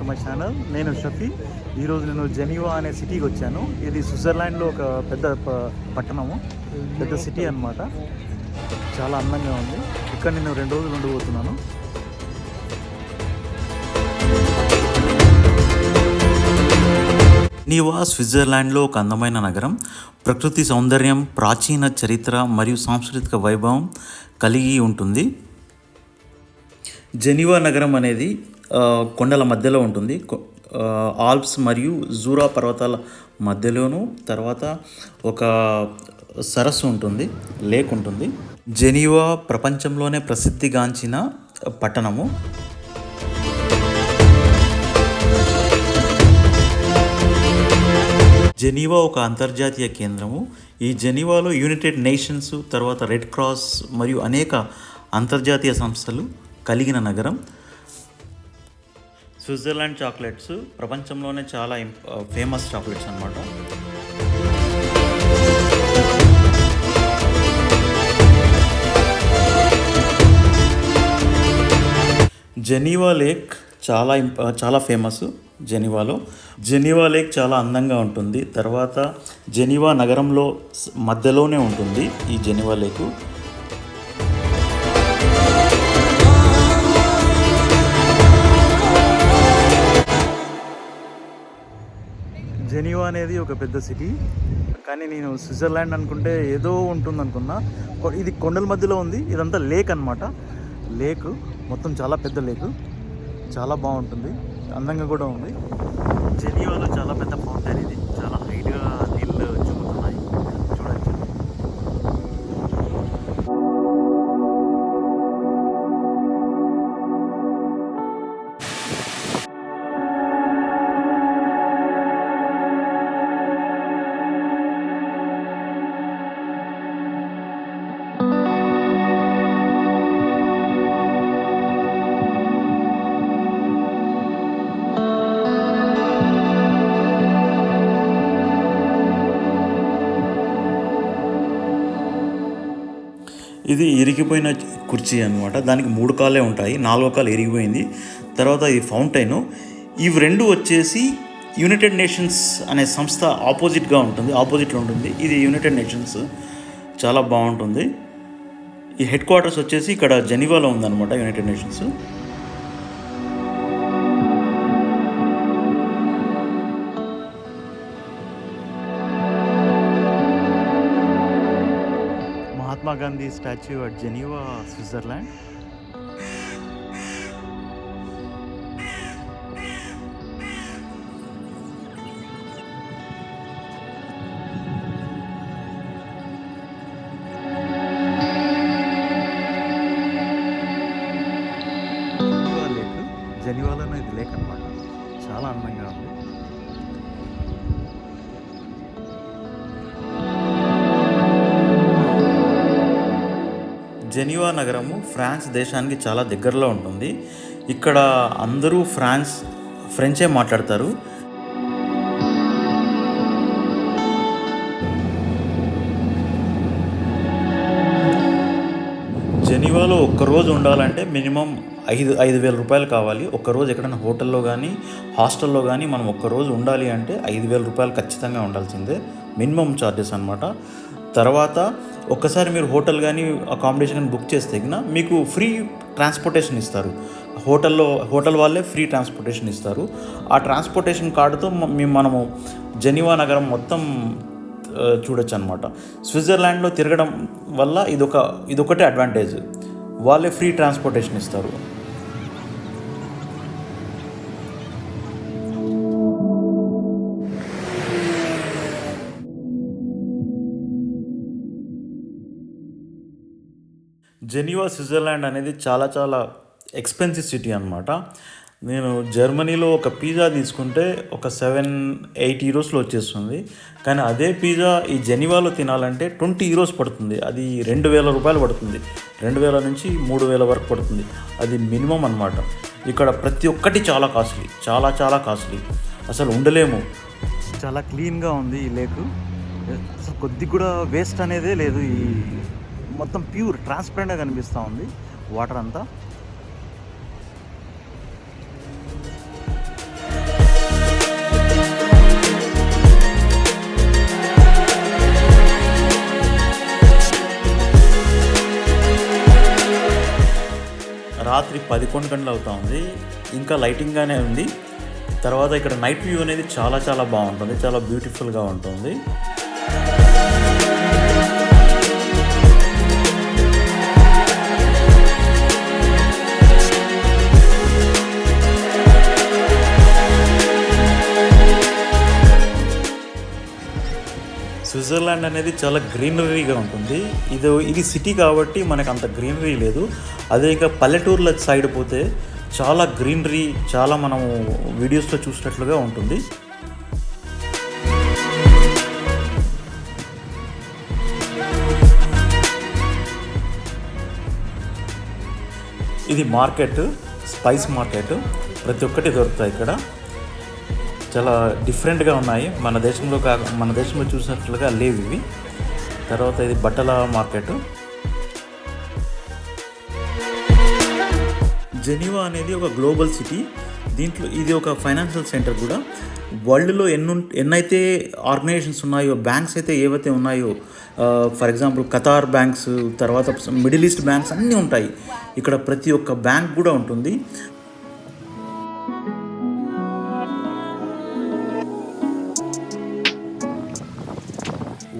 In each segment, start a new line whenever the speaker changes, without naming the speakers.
To my channel. నేను షఫీ. ఈరోజు నేను జెనీవా అనే సిటీకి వచ్చాను. ఇది స్విట్జర్లాండ్లో ఒక పెద్ద ప- పట్టణము. పెద్ద సిటీ అన్నమాట. చాలా అందంగా ఉంది. ఇక్కడ నేను రెండు రోజులు ఉండబోతున్నాను.
నీవా స్విట్జర్లాండ్లో ఒక అందమైన నగరం. ప్రకృతి సౌందర్యం ప్రాచీన చరిత్ర మరియు సాంస్కృతిక వైభవం కలిగి ఉంటుంది. జెనీవా నగరం అనేది కొండల మధ్యలో ఉంటుంది. కొ- ఆల్ప్స్ మరియు జూరా పర్వతాల మధ్యలోను తర్వాత ఒక సరస్సు ఉంటుంది లేక్ ఉంటుంది. జెనీవా ప్రపంచంలోనే ప్రసిద్ధిగాంచిన పట్టణము. జెనీవా ఒక అంతర్జాతీయ కేంద్రము. ఈ జెనీవాలో యునైటెడ్ నేషన్స్ తర్వాత రెడ్ క్రాస్ మరియు అనేక అంతర్జాతీయ సంస్థలు కలిగిన నగరం. స్విట్జర్లాండ్ చాక్లెట్స్ ప్రపంచంలోనే చాలా ఫేమస్ చాక్లెట్స్ అనమాట జెనీవా లేక్ చాలా చాలా ఫేమస్ జెనీవాలో. జెనీవా లేక్ చాలా అందంగా ఉంటుంది. తర్వాత జెనీవా నగరంలో మధ్యలోనే ఉంటుంది ఈ జెనీవా లేకు.
జెనీవా అనేది ఒక పెద్ద సిటీ. కానీ నేను స్విట్జర్లాండ్ అనుకుంటే ఏదో ఉంటుంది అనుకున్నా. కొ- ఇది కొండల మధ్యలో ఉంది. ఇదంతా లేక్ అన్నమాట. లేక్ మొత్తం చాలా పెద్ద లేక్ చాలా బాగుంటుంది. అందంగా కూడా ఉంది. జెనీవాలో చాలా పెద్ద ఫౌంటైన్ ఇది. చాలా
ఇది ఇరిగిపోయిన కుర్చీ అనమాట దానికి మూడు కాళ్ళే ఉంటాయి. నాలుగో కాలు ఇరిగిపోయింది. తర్వాత ఇది ఫౌంటైన్. ఇవి రెండు వచ్చేసి యునైటెడ్ నేషన్స్ అనే సంస్థ ఆపోజిట్గా ఉంటుంది. ఆపోజిట్లో ఉంటుంది. ఇది యునైటెడ్ నేషన్స్. చాలా బాగుంటుంది. ఈ హెడ్ క్వార్టర్స్ వచ్చేసి ఇక్కడ జెనీవాలో ఉందన్నమాట United Nations.
Mahatma Gandhi statue at Geneva Switzerland Geneva
నగరము ఫ్రాన్స్ దేశానికి చాలా దగ్గరలో ఉంటుంది. ఇక్కడ అందరూ ఫ్రాన్స్ ఫ్రెంచే మాట్లాడతారు. జెనివాలో ఒక్కరోజు ఉండాలంటే మినిమం ఐదు ఐదు వేల రూపాయలు కావాలి. ఒక్కరోజు ఎక్కడైనా హోటల్లో కానీ హాస్టల్లో కానీ మనం ఒక్కరోజు ఉండాలి అంటే ఐదు వేల రూపాయలు ఖచ్చితంగా ఉండాల్సిందే. మినిమం ఛార్జెస్ అనమాట తర్వాత ఒక్కసారి మీరు హోటల్ కానీ అకామిడేషన్ కానీ బుక్ చేస్తే కన్నా మీకు ఫ్రీ ట్రాన్స్పోర్టేషన్ ఇస్తారు. హోటల్లో హోటల్ వాళ్ళే ఫ్రీ ట్రాన్స్పోర్టేషన్ ఇస్తారు. ఆ ట్రాన్స్పోర్టేషన్ కార్డుతో మ- మేము మనము జెనీవా నగరం మొత్తం చూడొచ్చు అనమాట స్విట్జర్లాండ్లో తిరగడం వల్ల ఇదొక ఇదొకటే అడ్వాంటేజ్ వాళ్ళే ఫ్రీ ట్రాన్స్పోర్టేషన్ ఇస్తారు. జెనీవా స్విట్జర్లాండ్ అనేది చాలా చాలా ఎక్స్పెన్సివ్ సిటీ అనమాట నేను జర్మనీలో ఒక పిజ్జా తీసుకుంటే ఒక సెవెన్ ఎయిట్ ఈరోస్లో వచ్చేస్తుంది. కానీ అదే పిజ్జా ఈ జెనీవాలో తినాలంటే ట్వంటీ ఈరోస్ పడుతుంది. అది రెండు వేల రూపాయలు పడుతుంది. రెండు వేల నుంచి మూడు వేల వరకు పడుతుంది. అది మినిమం అనమాట ఇక్కడ ప్రతి ఒక్కటి చాలా కాస్ట్లీ. చాలా చాలా కాస్ట్లీ. అసలు ఉండలేము.
చాలా క్లీన్గా ఉంది ఈ లేక్. అసలు కొద్దిగా కూడా వేస్ట్ అనేదే లేదు ఈ మొత్తం ప్యూర్ ట్రాన్స్పరెంట్గా కనిపిస్తూ ఉంది. వాటర్ అంతా.
రాత్రి పదకొండు గంటలు అవుతా ఉంది. ఇంకా లైటింగ్గానే ఉంది. తర్వాత ఇక్కడ నైట్ వ్యూ అనేది చాలా చాలా బాగుంటుంది. చాలా బ్యూటిఫుల్గా ఉంటుంది. స్విట్జర్లాండ్ అనేది చాలా గ్రీనరీగా ఉంటుంది. ఇది ఇది సిటీ కాబట్టి మనకు అంత గ్రీనరీ లేదు. అదే ఇక పల్లెటూర్ల సైడ్ పోతే చాలా గ్రీనరీ చాలా మనము వీడియోస్లో చూసినట్లుగా ఉంటుంది. ఇది మార్కెట్ స్పైస్ మార్కెట్. ప్రతి ఒక్కటి దొరుకుతాయి ఇక్కడ. చాలా డిఫరెంట్గా ఉన్నాయి. మన దేశంలో కా మన దేశంలో చూసినట్లుగా లేవు ఇవి. తర్వాత ఇది బట్టల మార్కెట్. జెనీవా అనేది ఒక గ్లోబల్ సిటీ. దీంట్లో ఇది ఒక ఫైనాన్షియల్ సెంటర్ కూడా. వరల్డ్లో ఎన్ని ఎన్నైతే ఆర్గనైజేషన్స్ ఉన్నాయో బ్యాంక్స్ అయితే ఏవైతే ఉన్నాయో ఫర్ ఎగ్జాంపుల్ కతార్ బ్యాంక్స్ తర్వాత మిడిల్ ఈస్ట్ బ్యాంక్స్ అన్నీ ఉంటాయి. ఇక్కడ ప్రతి ఒక్క బ్యాంక్ కూడా ఉంటుంది.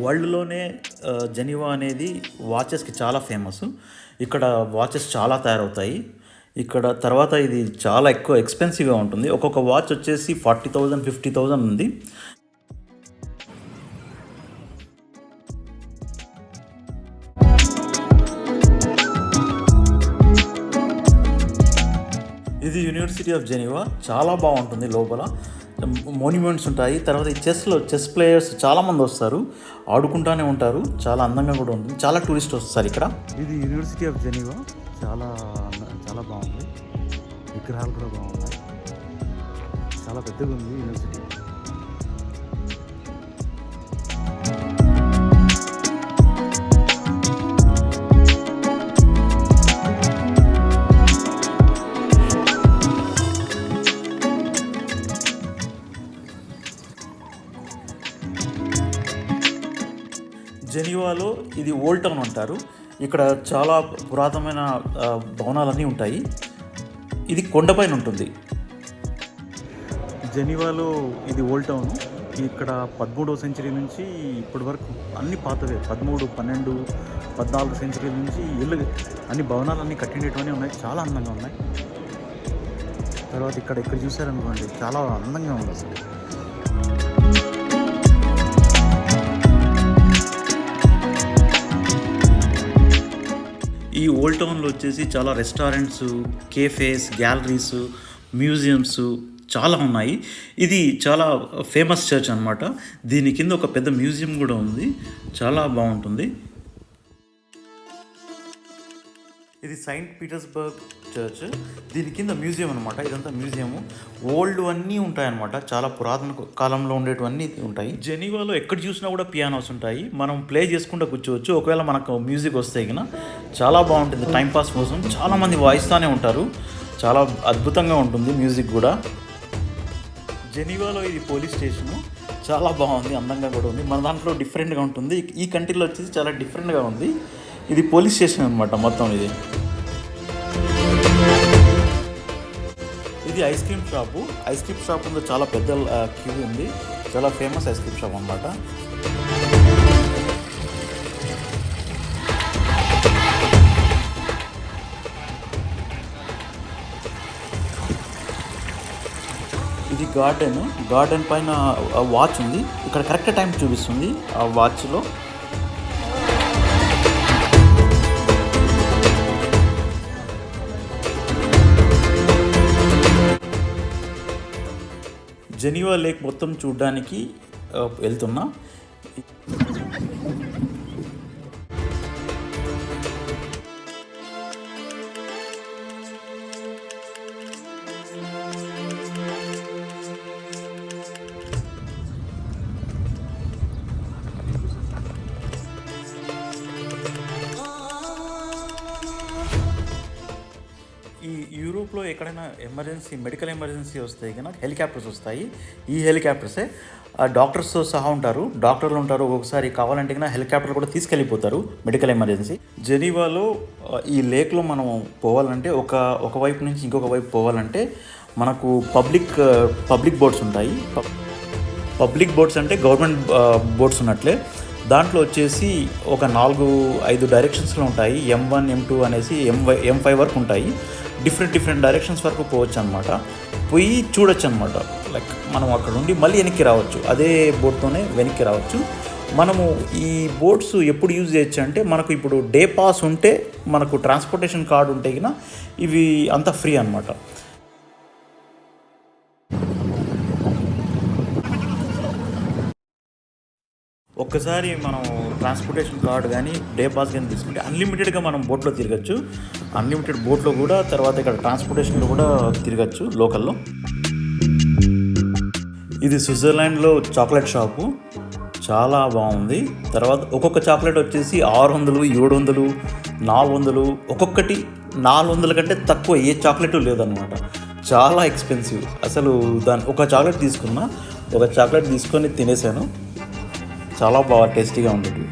వరల్డ్లోనే జెనీవా అనేది వాచెస్కి చాలా ఫేమస్. ఇక్కడ వాచెస్ చాలా తయారవుతాయి. ఇక్కడ తర్వాత ఇది చాలా ఎక్కువ ఎక్స్పెన్సివ్గా ఉంటుంది. ఒక్కొక్క వాచ్ వచ్చేసి ఫార్టీ థౌజండ్ ఫిఫ్టీ థౌజండ్ ఉంది. ఇది యూనివర్సిటీ ఆఫ్ జెనీవా. చాలా బాగుంటుంది లోపల. మోన్యుమెంట్స్ ఉంటాయి. తర్వాత ఈ చెస్లో చెస్ ప్లేయర్స్ చాలామంది వస్తారు. ఆడుకుంటానే ఉంటారు. చాలా అందంగా కూడా ఉంటుంది. చాలా టూరిస్ట్ వస్తారు ఇక్కడ.
ఇది యూనివర్సిటీ ఆఫ్ జెనీవా చాలా చాలా బాగుంది. విగ్రహాలు కూడా బాగున్నాయి. చాలా పెద్దగా ఉంది యూనివర్సిటీ
జెనీవాలో ఇది ఓల్డ్ టౌన్ అంటారు. ఇక్కడ చాలా పురాతనమైన భవనాలన్నీ ఉంటాయి. ఇది కొండపైన ఉంటుంది.
జెనీవాలో ఇది ఓల్డ్ టౌన్. ఇక్కడ పదమూడవ సెంచరీ నుంచి ఇప్పటి వరకు అన్ని పాతవే. పదమూడు పన్నెండు పద్నాలుగు సెంచరీ నుంచి ఇల్లు అన్ని భవనాలు అన్నీ కట్టినటువంటి ఉన్నాయి. చాలా అందంగా ఉన్నాయి. తర్వాత ఇక్కడ ఇక్కడ చూసారనుకోండి చాలా అందంగా ఉంది అసలు.
ఈ ఓల్డ్ టౌన్లో వచ్చేసి చాలా రెస్టారెంట్స్ కేఫేస్ గ్యాలరీస్ మ్యూజియంస్ చాలా ఉన్నాయి. ఇది చాలా ఫేమస్ చర్చ్ అన్నమాట. దీని కింద ఒక పెద్ద మ్యూజియం కూడా ఉంది. చాలా బాగుంటుంది. ఇది సెయింట్ పీటర్స్బర్గ్ చర్చ్ దీని కింద మ్యూజియం అనమాట ఇదంతా మ్యూజియం ఓల్డ్ అన్నీ ఉంటాయన్నమాట. చాలా పురాతన కాలంలో ఉండేటివన్నీ ఉంటాయి. జెనీవాలో ఎక్కడ చూసినా కూడా పియానోస్ ఉంటాయి. మనం ప్లే చేసుకుంటూ కూర్చోవచ్చు. ఒకవేళ మనకు మ్యూజిక్ వస్తే కన్నా చాలా బాగుంటుంది. టైంపాస్ కోసం చాలామంది వాయిస్తూనే ఉంటారు. చాలా అద్భుతంగా ఉంటుంది మ్యూజిక్ కూడా. జెనీవాలో ఇది పోలీస్ స్టేషను చాలా బాగుంది. అందంగా కూడా ఉంది. మన దాంట్లో డిఫరెంట్గా ఉంటుంది. ఈ కంట్రీలో వచ్చేసి చాలా డిఫరెంట్గా ఉంది. ఇది పోలీస్ స్టేషన్ అనమాట మొత్తం ఇది. ఇది ice cream shop. Ice cream shop ఉంది చాలా పెద్ద క్యూ ఉంది. చాలా ఫేమస్ ఐస్ క్రీమ్ షాప్ అనమాట ఇది గార్డెన్. గార్డెన్ పైన వాచ్ ఉంది. ఇక్కడ కరెక్ట్ టైం చూపిస్తుంది ఆ వాచ్లో. జెనీవా లేక్ మొత్తం చూడడానికి వెళ్తున్నా. గ్రూప్లో ఎక్కడైనా ఎమర్జెన్సీ మెడికల్ ఎమర్జెన్సీ వస్తే కనుక హెలికాప్టర్స్ వస్తాయి. ఈ హెలికాప్టర్సే ఆ డాక్టర్స్తో సహా ఉంటారు. డాక్టర్లు ఉంటారు. ఒక్కొక్కసారి కావాలంటే కన్నా హెలికాప్టర్ కూడా తీసుకెళ్ళిపోతారు మెడికల్ ఎమర్జెన్సీ. జెనీవాలో ఈ లేక్లో మనం పోవాలంటే ఒక ఒక వైపు నుంచి ఇంకొక వైపు పోవాలంటే మనకు పబ్లిక్ పబ్లిక్ బోట్స్ ఉంటాయి. పబ్- పబ్లిక్ బోట్స్ అంటే గవర్నమెంట్ బోట్స్ ఉన్నట్లే. దాంట్లో వచ్చేసి ఒక నాలుగు ఐదు డైరెక్షన్స్లో ఉంటాయి. ఎం వన్ ఎం టూ అనేసి ఎం ఎం ఫైవ్ వరకు ఉంటాయి. డిఫరెంట్ డిఫరెంట్ డైరెక్షన్స్ వరకు పోవచ్చు అనమాట పోయి చూడొచ్చు అనమాట లైక్ మనం అక్కడ ఉండి మళ్ళీ వెనక్కి రావచ్చు. అదే బోట్తోనే వెనక్కి రావచ్చు. మనము ఈ బోట్స్ ఎప్పుడు యూజ్ చేయొచ్చు అంటే మనకు ఇప్పుడు డే పాస్ ఉంటే మనకు ట్రాన్స్పోర్టేషన్ కార్డు ఉంటే కన్నా ఇవి అంతా ఫ్రీ అనమాట ఒక్కసారి మనం ట్రాన్స్పోర్టేషన్ కార్డు కానీ డే పాస్ కానీ తీసుకుంటే అన్లిమిటెడ్గా మనం బోట్లో తిరగచ్చు. అన్లిమిటెడ్ బోట్లో కూడా తర్వాత ఇక్కడ ట్రాన్స్పోర్టేషన్లో కూడా తిరగచ్చు లోకల్లో. ఇది స్విట్జర్లాండ్లో చాక్లెట్ షాపు చాలా బాగుంది. తర్వాత ఒక్కొక్క చాక్లెట్ వచ్చేసి ఆరు వందలు ఏడు వందలు నాలుగు వందలు ఒక్కొక్కటి నాలుగు వందల కంటే తక్కువ ఏ చాక్లెట్ లేదనమాట చాలా ఎక్స్పెన్సివ్ అసలు దాని ఒక చాక్లెట్ తీసుకున్నా ఒక చాక్లెట్ తీసుకొని తినేసాను. చాలా బాగా టేస్టీగా ఉంటుంది.